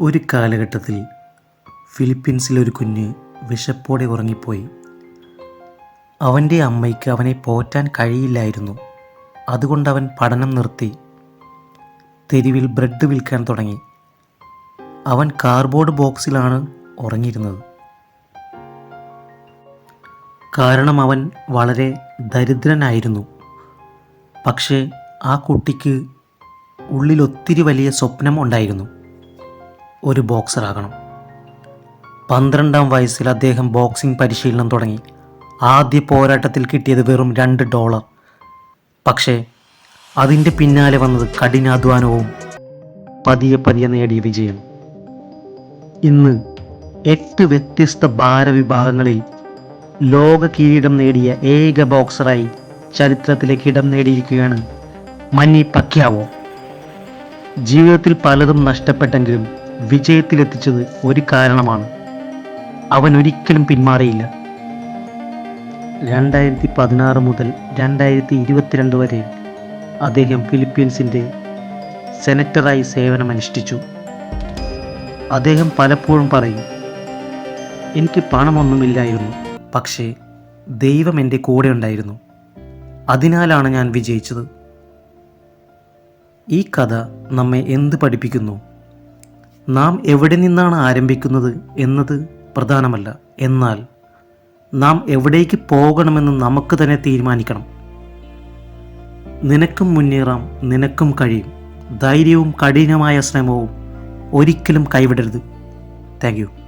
ഒരു കാലഘട്ടത്തിൽ ഫിലിപ്പീൻസിലെ ഒരു കുഞ്ഞ് വിശപ്പോടെ ഉറങ്ങിപ്പോയി. അവന്റെ അമ്മയ്ക്ക് അവനെ പോറ്റാൻ കഴിയില്ലായിരുന്നു. അതുകൊണ്ട് അവൻ പഠനം നിർത്തി. തെരുവിൽ ബ്രെഡ് വിൽക്കാൻ തുടങ്ങി. അവൻ കാർബോർഡ് ബോക്സിലാണ് ഉറങ്ങിയിരുന്നത്. കാരണം അവൻ വളരെ ദരിദ്രനായിരുന്നു. പക്ഷേ ആ കുട്ടിക്ക് ഉള്ളിലൊത്തിരി വലിയ സ്വപ്നം ഉണ്ടായിരുന്നു. ഒരു ബോക്സറാകണം പന്ത്രണ്ടാം വയസ്സിൽ അദ്ദേഹം ബോക്സിംഗ് പരിശീലനം തുടങ്ങി. ആദ്യ പോരാട്ടത്തിൽ കിട്ടിയത് വെറും രണ്ട് ഡോളർ പക്ഷേ അതിന്റെ പിന്നാലെ വന്നത് കഠിനാധ്വാനവും പതിയെ പതിയെ നേടിയ വിജയം. ഇന്ന് എട്ട് വ്യത്യസ്ത ഭാരവിഭാഗങ്ങളിൽ ലോക കിരീടം നേടിയ ഏക ബോക്സറായി ചരിത്രത്തിലേക്ക് ഇടം നേടിയിരിക്കുകയാണ് മന്നി പക്യാവോ. ജീവിതത്തിൽ പലതും നഷ്ടപ്പെട്ടെങ്കിലും വിജയത്തിലെത്തിച്ചത് ഒരു കാരണമാണ്. അവൻ ഒരിക്കലും പിന്മാറിയില്ല. രണ്ടായിരത്തി പതിനാറ് മുതൽ രണ്ടായിരത്തി ഇരുപത്തിരണ്ട് വരെ അദ്ദേഹം ഫിലിപ്പീൻസിന്റെ സെനറ്ററായി സേവനമനുഷ്ഠിച്ചു. അദ്ദേഹം പലപ്പോഴും പറയും എനിക്ക് പണമൊന്നുമില്ലായിരുന്നു പക്ഷേ ദൈവം എന്റെ കൂടെ ഉണ്ടായിരുന്നു. അതിനാലാണ് ഞാൻ വിജയിച്ചത്. ഈ കഥ നമ്മെ എന്ത് പഠിപ്പിക്കുന്നു? നാം എവിടെ നിന്നാണ് ആരംഭിക്കുന്നത് എന്നത് പ്രധാനമല്ല. എന്നാൽ നാം എവിടേക്ക് പോകണമെന്ന് നമുക്ക് തന്നെ തീരുമാനിക്കണം. നിനക്കും മുന്നേറാം നിനക്കും കഴിയും. ധൈര്യവും കഠിനമായ ശ്രമവും ഒരിക്കലും കൈവിടരുത്. താങ്ക്